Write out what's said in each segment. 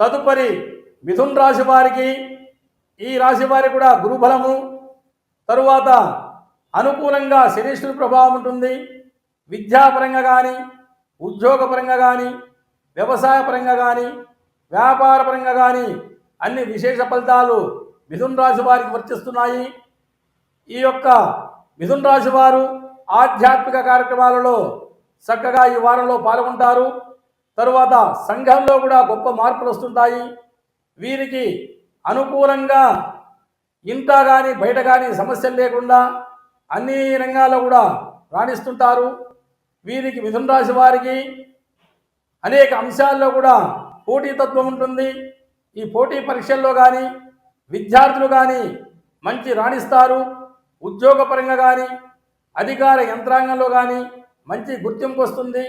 తదుపరి మిథున్ రాశి వారికి ఈ రాశి వారికి కూడా గురుబలము. తరువాత అనుకూలంగా శనిష్ఠుని ప్రభావం ఉంటుంది. విద్యాపరంగా కానీ ఉద్యోగపరంగా కానీ వ్యవసాయపరంగా కానీ వ్యాపారపరంగా కానీ అన్ని విశేష ఫలితాలు మిథున్ రాశి వారికి వర్తిస్తున్నాయి. ఈ యొక్క మిథున్ రాశి వారు ఆధ్యాత్మిక కార్యక్రమాలలో చక్కగా ఈ వారంలో పాల్గొంటారు. తరువాత సంఘంలో కూడా గొప్ప మార్పులు వస్తుంటాయి. వీరికి అనుకూలంగా ఇంట కానీ బయట కానీ సమస్యలు లేకుండా అన్ని రంగాల్లో కూడా రాణిస్తుంటారు. వీరికి మిథున రాశి వారికి అనేక అంశాల్లో కూడా పోటీతత్వం ఉంటుంది. ఈ పోటీ పరీక్షల్లో కానీ విద్యార్థులు కానీ మంచి రాణిస్తారు. ఉద్యోగపరంగా కానీ అధికార యంత్రాంగంలో కానీ మంచి గుర్తింపు వస్తుంది.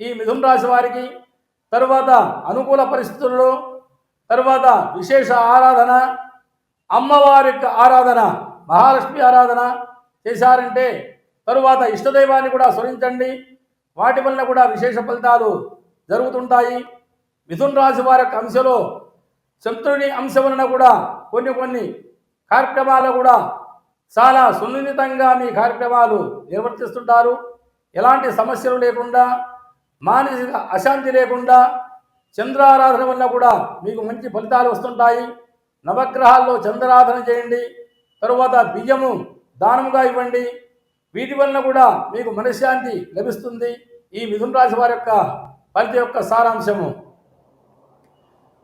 ఈ మిథున రాశి వారికి తరువాత అనుకూల పరిస్థితుల్లో తరువాత విశేష ఆరాధన అమ్మవారి యొక్క ఆరాధన మహాలక్ష్మి ఆరాధన చేశారంటే తరువాత ఇష్టదైవాన్ని కూడా స్మరించండి. వాటి వలన కూడా విశేష ఫలితాలు జరుగుతుంటాయి. మిథున్ రాశి వారి యొక్క అంశలో శత్రుని అంశం వలన కూడా కొన్ని కొన్ని కార్యక్రమాలు కూడా చాలా సున్నితంగా మీ కార్యక్రమాలు నిర్వర్తిస్తుంటారు. ఎలాంటి సమస్యలు లేకుండా మానసిక అశాంతి లేకుండా చంద్రారాధన వల్ల కూడా మీకు మంచి ఫలితాలు వస్తుంటాయి. నవగ్రహాల్లో చంద్రారాధన చేయండి. తరువాత బియ్యము దానముగా ఇవ్వండి. వీటి వలన కూడా మీకు మనశ్శాంతి లభిస్తుంది. ఈ మిథున రాశి వారి యొక్క ఫలిత యొక్క సారాంశము.